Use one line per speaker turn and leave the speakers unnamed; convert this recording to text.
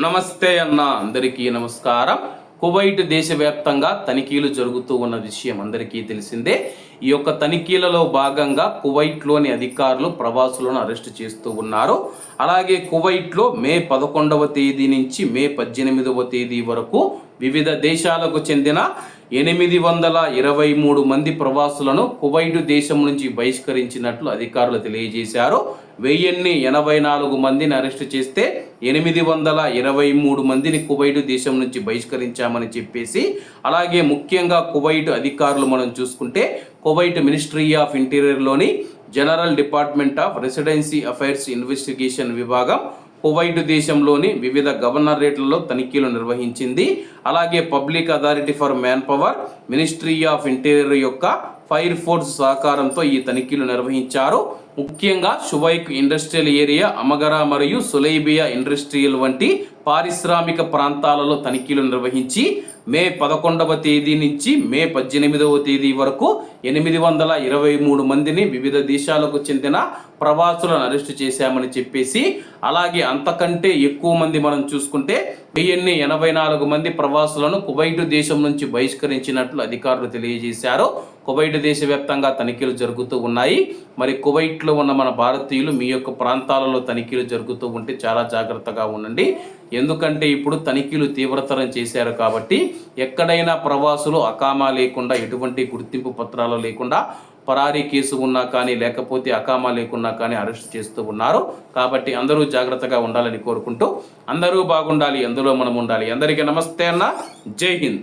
నమస్తే అన్న అందరికీ నమస్కారం. కువైట్ దేశవ్యాప్తంగా తనిఖీలు జరుగుతూ ఉన్న విషయం అందరికీ తెలిసిందే. ఈ యొక్క తనిఖీలలో భాగంగా కువైట్లోని అధికారులు ప్రవాసులను అరెస్ట్ చేస్తూ ఉన్నారు. అలాగే కువైట్లో మే పదకొండవ తేదీ నుంచి మే పద్దెనిమిదవ తేదీ వరకు వివిధ దేశాలకు చెందిన ఎనిమిది వందల ఇరవై మూడు మంది ప్రవాసులను కువైట్ దేశం నుంచి బహిష్కరించినట్లు అధికారులు తెలియజేశారు. వెయ్యిన్ని ఎనభై నాలుగు మందిని అరెస్టు చేస్తే ఎనిమిది వందల ఇరవై మూడు మందిని కువైట్ దేశం నుంచి బహిష్కరించామని చెప్పేసి అలాగే ముఖ్యంగా కువైట్ అధికారులు మనం చూసుకుంటే Kuwait ministry of ఇంటీరియర్లోని general department of residency affairs investigation విభాగం కువైట్ దేశంలోని వివిధ గవర్నరేట్లలో తనిఖీలు నిర్వహించింది. అలాగే public authority for manpower ministry of interior యొక్క ఫైర్ ఫోర్స్ సహకారంతో ఈ తనిఖీలు నిర్వహించారు. ముఖ్యంగా షువైక్ ఇండస్ట్రియల్ ఏరియా అమగరా మరియు సులైబియా ఇండస్ట్రియల్ వంటి పారిశ్రామిక ప్రాంతాలలో తనిఖీలు నిర్వహించి మే పదకొండవ తేదీ నుంచి మే పద్దెనిమిదవ తేదీ వరకు ఎనిమిది వందల ఇరవై మూడు మందిని వివిధ దేశాలకు చెందిన ప్రవాసులను అరెస్టు చేశామని చెప్పేసి అలాగే అంతకంటే ఎక్కువ మంది మనం చూసుకుంటే వెయ్యిన్ని ఎనభై నాలుగు మంది ప్రవాసులను కువైట్ దేశం నుంచి బహిష్కరించినట్లు అధికారులు తెలియజేశారు. కువైట్ దేశవ్యాప్తంగా తనిఖీలు జరుగుతూ ఉన్నాయి. మరి కువైట్లో ఉన్న మన భారతీయులు మీ యొక్క ప్రాంతాలలో తనిఖీలు జరుగుతూ ఉంటే చాలా జాగ్రత్తగా ఉండండి. ఎందుకంటే ఇప్పుడు తనిఖీలు తీవ్రతరం చేశారు కాబట్టి ఎక్కడైనా ప్రవాసులు అకామా లేకుండా ఎటువంటి గుర్తింపు పత్రాలు లేకుండా పరారీ కేసు ఉన్నా కానీ లేకపోతే అకామా లేకున్నా కానీ అరెస్ట్ చేస్తూ ఉన్నారు. కాబట్టి అందరూ జాగ్రత్తగా ఉండాలని కోరుకుంటూ అందరూ బాగుండాలి అందులో మనం ఉండాలి. అందరికీ నమస్తే అన్న. జై హింద్.